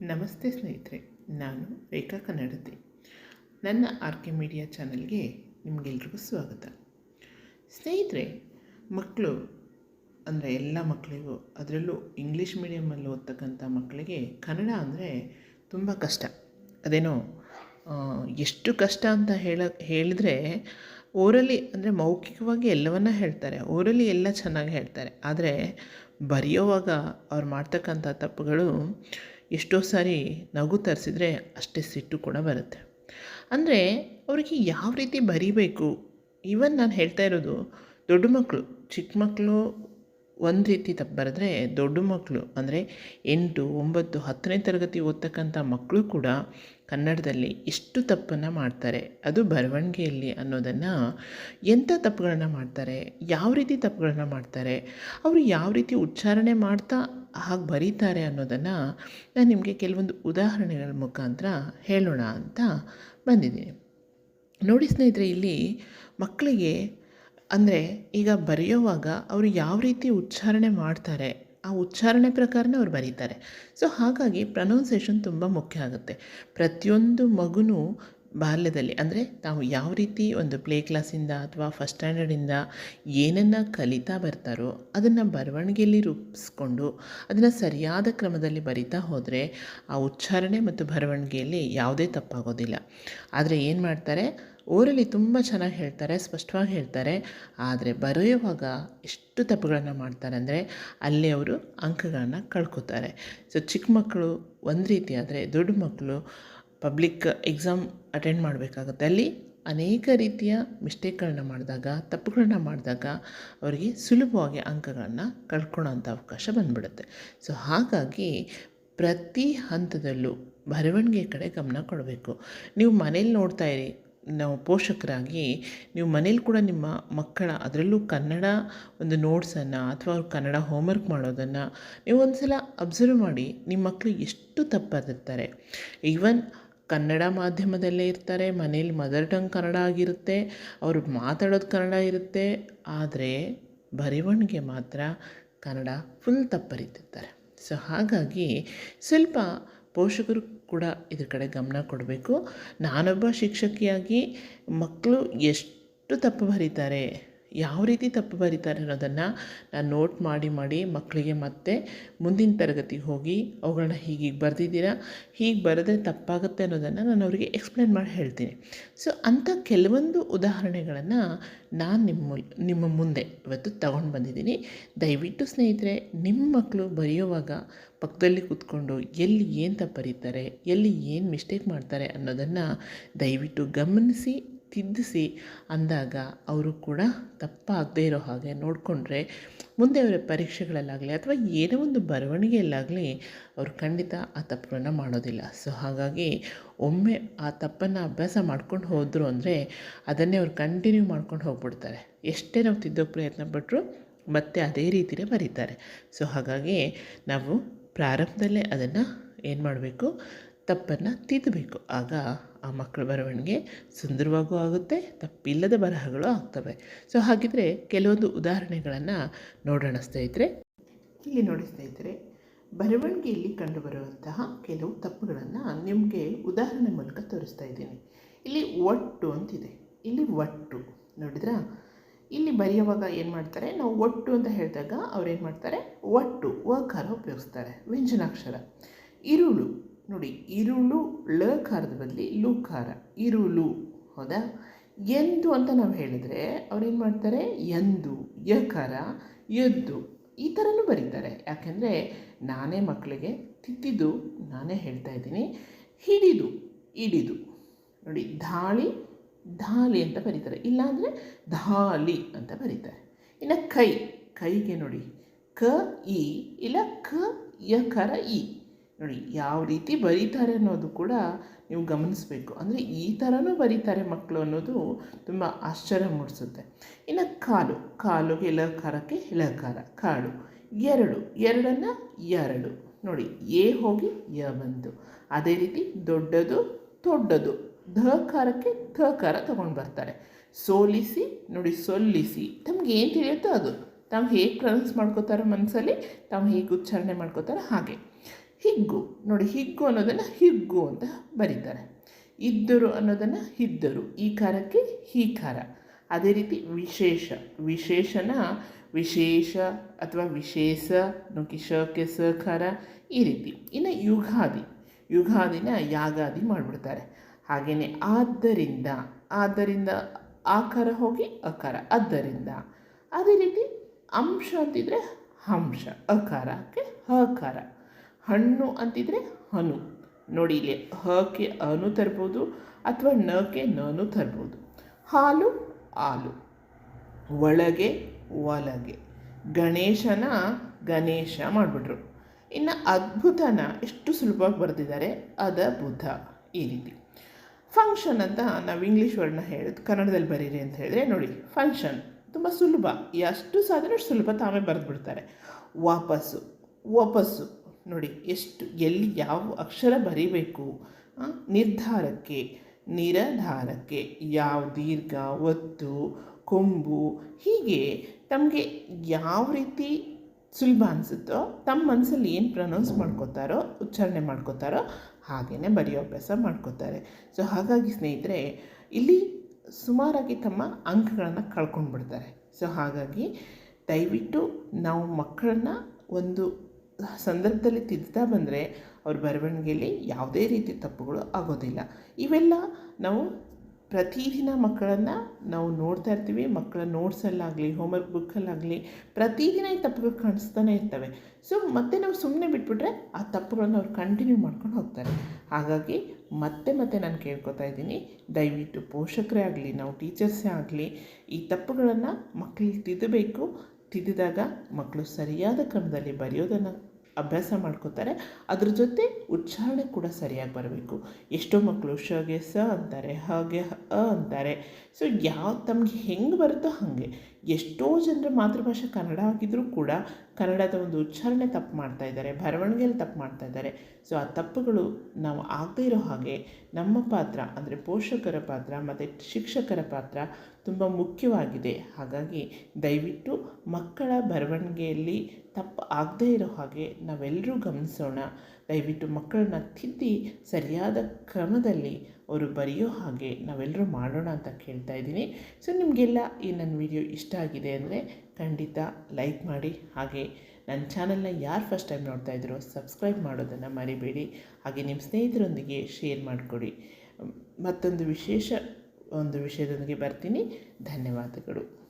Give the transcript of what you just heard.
ನಮಸ್ತೆ ಸ್ನೇಹಿತರೆ, ನಾನು ರೇಖಾ ಕನ್ನಡತಿ. ನನ್ನ ಆರ್ ಕೆ ಮೀಡಿಯಾ ಚಾನಲ್ಗೆ ನಿಮಗೆಲ್ರಿಗೂ ಸ್ವಾಗತ. ಸ್ನೇಹಿತರೆ, ಮಕ್ಕಳು, ಅಂದರೆ ಎಲ್ಲ ಮಕ್ಕಳಿಗೂ, ಅದರಲ್ಲೂ ಇಂಗ್ಲೀಷ್ ಮೀಡಿಯಮಲ್ಲಿ ಓದ್ತಕ್ಕಂಥ ಮಕ್ಕಳಿಗೆ ಕನ್ನಡ ಅಂದರೆ ತುಂಬ ಕಷ್ಟ. ಅದೇನೋ ಎಷ್ಟು ಕಷ್ಟ ಅಂತ ಹೇಳ, ಹೇಳಿದ್ರೆ ಓರಲಿ ಅಂದರೆ ಮೌಖಿಕವಾಗಿ ಎಲ್ಲವನ್ನ ಹೇಳ್ತಾರೆ. ಓರಲಿ ಎಲ್ಲ ಚೆನ್ನಾಗಿ ಹೇಳ್ತಾರೆ. ಆದರೆ, ಬರೆಯೋವಾಗ ಅವ್ರು ಮಾಡ್ತಕ್ಕಂಥ ತಪ್ಪುಗಳು ಎಷ್ಟೋ ಸಾರಿ ನಗು ತರಿಸಿದ್ರೆ ಅಷ್ಟೇ ಸಿಟ್ಟು ಕೂಡ ಬರುತ್ತೆ. ಅಂದರೆ ಅವರಿಗೆ ಯಾವ ರೀತಿ ಬರೀಬೇಕು? ಈವನ್ ನಾನು ಹೇಳ್ತಾ ಇರೋದು ದೊಡ್ಡ ಮಕ್ಕಳು ಚಿಕ್ಕ ಮಕ್ಕಳು ಒಂದು ರೀತಿ ತಪ್ಪು ಬರೆದ್ರೆ ದೊಡ್ಡ ಮಕ್ಕಳು ಅಂದರೆ ಎಂಟು, ಒಂಬತ್ತು, ಹತ್ತನೇ ತರಗತಿ ಓದ್ತಕ್ಕಂಥ ಮಕ್ಕಳು ಕೂಡ ಕನ್ನಡದಲ್ಲಿ ಎಷ್ಟು ತಪ್ಪನ್ನು ಮಾಡ್ತಾರೆ. ಅದು ಬರವಣಿಗೆಯಲ್ಲಿ ಅನ್ನೋದನ್ನು ಎಂಥ ತಪ್ಪುಗಳನ್ನ ಮಾಡ್ತಾರೆ, ಯಾವ ರೀತಿ ತಪ್ಪುಗಳನ್ನ ಮಾಡ್ತಾರೆ, ಅವರು ಯಾವ ರೀತಿ ಉಚ್ಚಾರಣೆ ಮಾಡ್ತಾ ಹಾಗೆ ಬರೀತಾರೆ ಅನ್ನೋದನ್ನು ನಾನು ನಿಮಗೆ ಕೆಲವೊಂದು ಉದಾಹರಣೆಗಳ ಮುಖಾಂತರ ಹೇಳೋಣ ಅಂತ ಬಂದಿದ್ದೀನಿ. ನೋಡಿ ಸ್ನೇಹಿತರೆ, ಇಲ್ಲಿ ಮಕ್ಕಳಿಗೆ ಅಂದರೆ ಈಗ ಬರೆಯುವಾಗ ಅವರು ಯಾವ ರೀತಿ ಉಚ್ಚಾರಣೆ ಮಾಡ್ತಾರೆ, ಆ ಉಚ್ಚಾರಣೆ ಪ್ರಕಾರನೇ ಅವ್ರು ಬರೀತಾರೆ. ಸೊ ಹಾಗಾಗಿ ಪ್ರನೌನ್ಸೇಷನ್ ತುಂಬ ಮುಖ್ಯ ಆಗುತ್ತೆ. ಪ್ರತಿಯೊಂದು ಮಗುನೂ ಬಾಲ್ಯದಲ್ಲಿ, ಅಂದರೆ ತಾವು ಯಾವ ರೀತಿ ಒಂದು ಪ್ಲೇ ಕ್ಲಾಸಿಂದ ಅಥವಾ ಫಸ್ಟ್ ಸ್ಟ್ಯಾಂಡರ್ಡಿಂದ ಏನನ್ನು ಕಲಿತಾ ಬರ್ತಾರೋ, ಅದನ್ನು ಬರವಣಿಗೆಯಲ್ಲಿ ರೂಪಿಸ್ಕೊಂಡು, ಅದನ್ನು ಸರಿಯಾದ ಕ್ರಮದಲ್ಲಿ ಬರಿತಾ ಹೋದರೆ ಆ ಉಚ್ಚಾರಣೆ ಮತ್ತು ಬರವಣಿಗೆಯಲ್ಲಿ ಯಾವುದೇ ತಪ್ಪಾಗೋದಿಲ್ಲ. ಆದರೆ ಏನು ಮಾಡ್ತಾರೆ ಓರಲ್ಲಿ ತುಂಬ ಚೆನ್ನಾಗಿ ಹೇಳ್ತಾರೆ, ಸ್ಪಷ್ಟವಾಗಿ ಹೇಳ್ತಾರೆ. ಆದರೆ ಬರೆಯುವಾಗ ಎಷ್ಟು ತಪ್ಪುಗಳನ್ನು ಮಾಡ್ತಾರೆ ಅಂದರೆ ಅಲ್ಲಿ ಅವರು ಅಂಕಗಳನ್ನು ಕಳ್ಕೊತಾರೆ. ಸೊ ಚಿಕ್ಕ ಮಕ್ಕಳು ಒಂದು ರೀತಿ ಆದರೆ ದೊಡ್ಡ ಮಕ್ಕಳು ಪಬ್ಲಿಕ್ ಎಕ್ಸಾಮ್ ಅಟೆಂಡ್ ಮಾಡಬೇಕಾಗುತ್ತೆ. ಅಲ್ಲಿ ಅನೇಕ ರೀತಿಯ ಮಿಸ್ಟೇಕ್ಗಳನ್ನ ಮಾಡಿದಾಗ, ತಪ್ಪುಗಳನ್ನ ಮಾಡಿದಾಗ ಅವರಿಗೆ ಸುಲಭವಾಗಿ ಅಂಕಗಳನ್ನು ಕಳ್ಕೊಳ್ಳೋಂಥ ಅವಕಾಶ ಬಂದ್ಬಿಡುತ್ತೆ. ಸೊ ಹಾಗಾಗಿ ಪ್ರತಿ ಹಂತದಲ್ಲೂ ಬರವಣಿಗೆ ಕಡೆ ಗಮನ ಕೊಡಬೇಕು. ನೀವು ಮನೇಲಿ ನೋಡ್ತಾ ಇರಿ ನಾವು ಪೋಷಕರಾಗಿ ನೀವು ಮನೇಲಿ ಕೂಡ ನಿಮ್ಮ ಮಕ್ಕಳ, ಅದರಲ್ಲೂ ಕನ್ನಡ ಒಂದು ನೋಟ್ಸನ್ನು ಅಥವಾ ಅವ್ರು ಕನ್ನಡ ಹೋಮ್ವರ್ಕ್ ಮಾಡೋದನ್ನು ನೀವು ಒಂದು ಸಲ ಅಬ್ಸರ್ವ್ ಮಾಡಿ ನಿಮ್ಮ ಮಕ್ಕಳು ಎಷ್ಟು ತಪ್ಪು ಬರೆದಿರ್ತಾರೆ ಈವನ್ ಕನ್ನಡ ಮಾಧ್ಯಮದಲ್ಲೇ ಇರ್ತಾರೆ, ಮನೇಲಿ ಮದರ್ ಟಂಗ್ ಕನ್ನಡ ಆಗಿರುತ್ತೆ, ಅವರು ಮಾತಾಡೋದು ಕನ್ನಡ ಇರುತ್ತೆ, ಆದರೆ ಬರವಣಿಗೆ ಮಾತ್ರ ಕನ್ನಡ ಫುಲ್ ತಪ್ಪರಿತಿರ್ತಾರೆ. ಸೊ ಹಾಗಾಗಿ ಸ್ವಲ್ಪ ಪೋಷಕರು ಕೂಡ ಇದ್ರ ಕಡೆ ಗಮನ ಕೊಡಬೇಕು. ನಾನೊಬ್ಬ ಶಿಕ್ಷಕಿಯಾಗಿ ಮಕ್ಕಳು ಎಷ್ಟು ತಪ್ಪು ಬರೀತಾರೆ? ಯಾವ ರೀತಿ ತಪ್ಪು ಬರೀತಾರೆ ಅನ್ನೋದನ್ನು ನಾನು ನೋಟ್ ಮಾಡಿ ಮಾಡಿ ಮಕ್ಕಳಿಗೆ ಮತ್ತೆ ಮುಂದಿನ ತರಗತಿಗೆ ಹೋಗಿ ಅವುಗಳನ್ನ ಹೀಗೀಗೆ ಬರೆದಿದ್ದೀರಾ, ಹೀಗೆ ಬರೆದ್ರೆ ತಪ್ಪಾಗುತ್ತೆ ಅನ್ನೋದನ್ನು ನಾನು ಅವರಿಗೆ ಎಕ್ಸ್ಪ್ಲೇನ್ ಮಾಡಿ ಹೇಳ್ತೀನಿ. ಸೊ ಅಂಥ ಕೆಲವೊಂದು ಉದಾಹರಣೆಗಳನ್ನು ನಾನು ನಿಮ್ಮ ನಿಮ್ಮ ಮುಂದೆ ಇವತ್ತು ತಗೊಂಡು ಬಂದಿದ್ದೀನಿ. ದಯವಿಟ್ಟು ಸ್ನೇಹಿತರೆ ನಿಮ್ಮ ಮಕ್ಕಳು ಬರೆಯುವಾಗ ಪಕ್ಕದಲ್ಲಿ ಕೂತ್ಕೊಂಡು ಎಲ್ಲಿ ಏನು ತಪ್ಪು ಎಲ್ಲಿ ಏನು ಮಿಸ್ಟೇಕ್ ಮಾಡ್ತಾರೆ ಅನ್ನೋದನ್ನು ದಯವಿಟ್ಟು ಗಮನಿಸಿ ತಿದ್ದಿಸಿ ಅಂದಾಗ ಅವರು ಕೂಡ ತಪ್ಪಾಗದೇ ಇರೋ ಹಾಗೆ ನೋಡಿಕೊಂಡ್ರೆ ಮುಂದೆ ಅವರ ಪರೀಕ್ಷೆಗಳಲ್ಲಾಗಲಿ ಅಥವಾ ಏನೋ ಒಂದು ಬರವಣಿಗೆಯಲ್ಲಾಗಲಿ ಅವರು ಖಂಡಿತ ಆ ತಪ್ಪುಗಳನ್ನು ಮಾಡೋದಿಲ್ಲ. ಸೊ ಹಾಗಾಗಿ ಒಮ್ಮೆ ಆ ತಪ್ಪನ್ನು ಅಭ್ಯಾಸ ಮಾಡ್ಕೊಂಡು ಹೋದರು ಅಂದರೆ ಅದನ್ನೇ ಅವ್ರು ಕಂಟಿನ್ಯೂ ಮಾಡ್ಕೊಂಡು ಹೋಗ್ಬಿಡ್ತಾರೆ. ಎಷ್ಟೇ ನಾವು ತಿದ್ದೋಕೆ ಪ್ರಯತ್ನ ಪಟ್ಟರು ಮತ್ತೆ ಅದೇ ರೀತಿಯೇ ಬರೀತಾರೆ. ಸೊ ಹಾಗಾಗಿ ನಾವು ಪ್ರಾರಂಭದಲ್ಲೇ ಅದನ್ನು ಏನು ಮಾಡಬೇಕು? ತಪ್ಪನ್ನು ತಿದ್ದಬೇಕು ಆಗ ಆ ಮಕ್ಕಳ ಬರವಣಿಗೆ ಸುಂದರವಾಗೂ ಆಗುತ್ತೆ, ತಪ್ಪಿಲ್ಲದ ಬರಹಗಳು ಆಗ್ತವೆ. ಸೊ ಹಾಗಿದ್ರೆ ಕೆಲವೊಂದು ಉದಾಹರಣೆಗಳನ್ನು ನೋಡೋಣ ಸ್ನೇಹಿತರೆ. ಇಲ್ಲಿ ನೋಡಿ ಸ್ನೇಹಿತರೆ, ಬರವಣಿಗೆಯಲ್ಲಿ ಕಂಡುಬರುವಂತಹ ಕೆಲವು ತಪ್ಪುಗಳನ್ನು ನಿಮಗೆ ಉದಾಹರಣೆ ಮೂಲಕ ತೋರಿಸ್ತಾ ಇದ್ದೀನಿ. ಇಲ್ಲಿ ಒಟ್ಟು ಅಂತಿದೆ. ಇಲ್ಲಿ ಒಟ್ಟು, ನೋಡಿದ್ರಾ? ಇಲ್ಲಿ ಬರೆಯುವಾಗ ಏನು ಮಾಡ್ತಾರೆ? ನಾವು ಒಟ್ಟು ಅಂತ ಹೇಳಿದಾಗ ಅವ್ರು ಏನು ಮಾಡ್ತಾರೆ? ಒಟ್ಟು ವಕಾರ ಉಪಯೋಗಿಸ್ತಾರೆ, ವ್ಯಂಜನಾಕ್ಷರ. ಇರುಳು ನೋಡಿ, ಇರುಳು ಲಕಾರದ ಬದಲಿ ಲುಕಾರ ಇರುಳು, ಹೌದಾ? ಎಂದು ಅಂತ ನಾವು ಹೇಳಿದ್ರೆ ಅವ್ರೇನು ಮಾಡ್ತಾರೆ? ಎಂದು ಯಕಾರ ಎದ್ದು ಈ ಥರನೂ ಬರೀತಾರೆ. ಯಾಕೆಂದರೆ ನಾನೇ ಮಕ್ಕಳಿಗೆ ತಿದ್ದಿದ್ದು ನಾನೇ ಹೇಳ್ತಾ ಇದ್ದೀನಿ, ಹಿಡಿದು ಹಿಡಿದು. ನೋಡಿ, ಧಾಳಿ ಧಾಲಿ ಅಂತ ಬರೀತಾರೆ. ಇಲ್ಲಾಂದರೆ ಧಾಲಿ ಅಂತ ಬರೀತಾರೆ. ಇನ್ನು ಕೈ, ಕೈಗೆ ನೋಡಿ, ಕ, ಇ, ಇಲ್ಲ ಕ ಯಕಾರ ಇ. ನೋಡಿ, ಯಾವ ರೀತಿ ಬರೀತಾರೆ ಅನ್ನೋದು ಕೂಡ ನೀವು ಗಮನಿಸಬೇಕು. ಅಂದರೆ ಈ ಥರನೂ ಬರೀತಾರೆ ಮಕ್ಕಳು ಅನ್ನೋದು ತುಂಬ ಆಶ್ಚರ್ಯ ಮೂಡಿಸುತ್ತೆ. ಇನ್ನು ಕಾಲು ಕಾಲು ಎಳಕಾರಕ್ಕೆ ಎಳಕಾರ ಕಾಳು ಎರಡು, ಎರಡನ್ನು ಎರಡು. ನೋಡಿ, ಎ ಹೋಗಿ ಯ ಬಂತು. ಅದೇ ರೀತಿ ದೊಡ್ಡದು ದೊಡ್ಡದು ಧಕಾರಕ್ಕೆ ಧಕಾರ ತಗೊಂಡು ಬರ್ತಾರೆ. ಸೋಲಿಸಿ, ನೋಡಿ, ಸೊಲ್ಲಿಸಿ. ತಮ್ಗೆ ಏನು ತಿಳಿಯುತ್ತೋ ಅದು. ತಾವು ಹೇಗೆ ಪ್ರೊನೌನ್ಸ್ ಮಾಡ್ಕೋತಾರೋ ಮನಸ್ಸಲ್ಲಿ ತಾವು ಹೇಗೆ ಉಚ್ಚಾರಣೆ ಮಾಡ್ಕೋತಾರೋ ಹಾಗೆ. ಹಿಗ್ಗು. ನೋಡಿ, ಹಿಗ್ಗು ಅನ್ನೋದನ್ನು ಹಿಗ್ಗು ಅಂತ ಬರೀತಾರೆ. ಇದ್ದರು ಅನ್ನೋದನ್ನು ಹಿದ್ದರು ಈ ಕಾರಕ್ಕೆ ಹೀಕಾರ ಅದೇ ರೀತಿ ವಿಶೇಷ. ವಿಶೇಷನ ವಿಶೇಷ ಅಥವಾ ವಿಶೇಷ, ನುಕಿ ಶಕ್ಕೆ ಸಹಕಾರ ಈ ರೀತಿ. ಇನ್ನು ಯುಗಾದಿ. ಯುಗಾದಿನ ಯಾಗಾದಿ ಮಾಡಿಬಿಡ್ತಾರೆ. ಹಾಗೆಯೇ ಆದ್ದರಿಂದ ಆದ್ದರಿಂದ ಆಕಾರ ಹೋಗಿ ಅಕಾರ ಆದ್ದರಿಂದ ಅದೇ ರೀತಿ ಅಂಶ ಅಂತಿದ್ರೆ ಅಂಶ ಅಕಾರಕ್ಕೆ ಹಕಾರ ಹಣ್ಣು ಅಂತಿದ್ರೆ ಹನು. ನೋಡಿ ಇಲ್ಲಿ ಹಕ್ಕೆ ಅನು ತರ್ಬೋದು ಅಥವಾ ನಕ್ಕೆ ನನು ತರ್ಬೋದು. ಹಾಲು ಹಾಲು. ಒಳಗೆ ಒಳಗೆ. ಗಣೇಶನ ಗಣೇಶ ಮಾಡಿಬಿಟ್ರು. ಇನ್ನು ಅದ್ಭುತನ ಎಷ್ಟು ಸುಲಭವಾಗಿ ಬರೆದಿದ್ದಾರೆ. ಅದ ಈ ರೀತಿ. ಫಂಕ್ಷನ್ ಅಂತ ನಾವು ಇಂಗ್ಲೀಷ್ ವರ್ಡ್ನ ಹೇಳೋದು, ಕನ್ನಡದಲ್ಲಿ ಬರೀರಿ ಅಂತ ಹೇಳಿದ್ರೆ ನೋಡಿ ಫಂಕ್ಷನ್ ತುಂಬ ಸುಲಭ. ಎಷ್ಟು ಸಾಧ್ಯ ಸುಲಭ ತಾವೇ ಬರೆದ್ಬಿಡ್ತಾರೆ. ವಾಪಸ್ಸು ವಾಪಸ್ಸು. ನೋಡಿ, ಎಷ್ಟು, ಎಲ್ಲಿ ಯಾವ ಅಕ್ಷರ ಬರೀಬೇಕು? ನಿರ್ಧಾರಕ್ಕೆ, ನಿರಧಾರಕ್ಕೆ, ಯಾವ ದೀರ್ಘ, ಒತ್ತು, ಕೊಂಬು, ಹೀಗೆ ತಮಗೆ ಯಾವ ರೀತಿ ಸುಲಭ ಅನಿಸುತ್ತೋ, ತಮ್ಮ ಮನಸ್ಸಲ್ಲಿ ಏನು ಪ್ರನೌನ್ಸ್ ಮಾಡ್ಕೋತಾರೋ, ಉಚ್ಚಾರಣೆ ಮಾಡ್ಕೋತಾರೋ ಹಾಗೆಯೇ ಬರೆಯೋ ಅಭ್ಯಾಸ ಮಾಡ್ಕೋತಾರೆ. ಸೊ ಹಾಗಾಗಿ ಸ್ನೇಹಿತರೆ, ಇಲ್ಲಿ ಸುಮಾರಾಗಿ ತಮ್ಮ ಅಂಕಗಳನ್ನು ಕಳ್ಕೊಂಡು ಬಿಡ್ತಾರೆ ಸೊ ಹಾಗಾಗಿ ದಯವಿಟ್ಟು ನಾವು ಮಕ್ಕಳನ್ನ ಒಂದು ಸಂದರ್ಭದಲ್ಲಿ ತಿದ್ದುತ್ತಾ ಬಂದರೆ ಅವ್ರ ಬರವಣಿಗೆಯಲ್ಲಿ ಯಾವುದೇ ರೀತಿ ತಪ್ಪುಗಳು ಆಗೋದಿಲ್ಲ. ಇವೆಲ್ಲ ನಾವು ಪ್ರತಿದಿನ ಮಕ್ಕಳನ್ನು ನಾವು ನೋಡ್ತಾ ಇರ್ತೀವಿ ಮಕ್ಕಳ ನೋಟ್ಸಲ್ಲಾಗಲಿ ಹೋಮ್ವರ್ಕ್ ಬುಕ್ಕಲ್ಲಾಗಲಿ ಪ್ರತಿದಿನ ಈ ತಪ್ಪುಗಳು ಕಾಣಿಸ್ತಾನೆ ಇರ್ತವೆ. ಸೊ ಮತ್ತೆ ನಾವು ಸುಮ್ಮನೆ ಬಿಟ್ಬಿಟ್ರೆ ಆ ತಪ್ಪುಗಳನ್ನು ಅವ್ರು ಕಂಟಿನ್ಯೂ ಮಾಡ್ಕೊಂಡು ಹೋಗ್ತಾರೆ. ಹಾಗಾಗಿ ಮತ್ತೆ ಮತ್ತೆ ನಾನು ಕೇಳ್ಕೊತಾ ಇದ್ದೀನಿ, ದಯವಿಟ್ಟು ಪೋಷಕರೇ ಆಗಲಿ, ನಾವು ಟೀಚರ್ಸೇ ಆಗಲಿ, ಈ ತಪ್ಪುಗಳನ್ನು ಮಕ್ಕಳಿಗೆ ತಿದ್ದಬೇಕು ತಿದ್ದಿದಾಗ ಮಕ್ಕಳು ಸರಿಯಾದ ಕ್ರಮದಲ್ಲಿ ಬರೆಯೋದನ್ನು ಅಭ್ಯಾಸ ಮಾಡ್ಕೋತಾರೆ. ಅದ್ರ ಜೊತೆ ಉಚ್ಚಾರಣೆ ಕೂಡ ಸರಿಯಾಗಿ ಬರಬೇಕು. ಎಷ್ಟೋ ಮಕ್ಕಳು ಶಗೆ ಸ ಅಂತಾರೆ ಹಾಗೆ ಅ ಅಂತಾರೆ ಸೊ ಯಾವ ತಮಗೆ ಹೆಂಗೆ ಬರುತ್ತೋ ಹಾಗೆ. ಎಷ್ಟೋ ಜನರ ಮಾತೃಭಾಷೆ ಕನ್ನಡ ಆಗಿದ್ದರೂ ಕೂಡ ಕನ್ನಡದ ಒಂದು ಉಚ್ಚಾರಣೆ ತಪ್ಪು ಮಾಡ್ತಾ ಇದ್ದಾರೆ, ಬರವಣಿಗೆಯಲ್ಲಿ ತಪ್ಪು ಮಾಡ್ತಾ ಇದ್ದಾರೆ. ಸೊ ಆ ತಪ್ಪುಗಳು ನಾವು ಆಗದೇ ಇರೋ ಹಾಗೆ ನಮ್ಮ ಪಾತ್ರ ಅಂದರೆ ಪೋಷಕರ ಪಾತ್ರ ಮತ್ತು ಶಿಕ್ಷಕರ ಪಾತ್ರ ತುಂಬ ಮುಖ್ಯವಾಗಿದೆ. ಹಾಗಾಗಿ ದಯವಿಟ್ಟು ಮಕ್ಕಳ ಬರವಣಿಗೆಯಲ್ಲಿ ತಪ್ಪು ಆಗದೇ ಇರೋ ಹಾಗೆ ನಾವೆಲ್ಲರೂ ಗಮನಿಸೋಣ. ದಯವಿಟ್ಟು ಮಕ್ಕಳನ್ನ ತಿದ್ದಿ ಸರಿಯಾದ ಕ್ರಮದಲ್ಲಿ ಅವರು ಬರೆಯೋ ಹಾಗೆ ನಾವೆಲ್ಲರೂ ಮಾಡೋಣ ಅಂತ ಕೇಳ್ತಾ ಇದ್ದೀನಿ. ಸೊ, ನಿಮಗೆಲ್ಲ ಈ ನನ್ನ ವಿಡಿಯೋ ಇಷ್ಟ ಆಗಿದೆ ಅಂದರೆ ಖಂಡಿತ ಲೈಕ್ ಮಾಡಿ. ಹಾಗೆ ನನ್ನ ಚಾನಲ್ನ ಯಾರು ಫಸ್ಟ್ ಟೈಮ್ ನೋಡ್ತಾ ಇದ್ದೀರೋ ಸಬ್ಸ್ಕ್ರೈಬ್ ಮಾಡೋದನ್ನು ಮರಿಬೇಡಿ. ಹಾಗೆ ನಿಮ್ಮ ಸ್ನೇಹಿತರೊಂದಿಗೆ ಶೇರ್ ಮಾಡಿಕೊಡಿ. ಮತ್ತೊಂದು ವಿಶೇಷ ಒಂದು ವಿಷಯದೊಂದಿಗೆ ಬರ್ತೀನಿ. ಧನ್ಯವಾದಗಳು.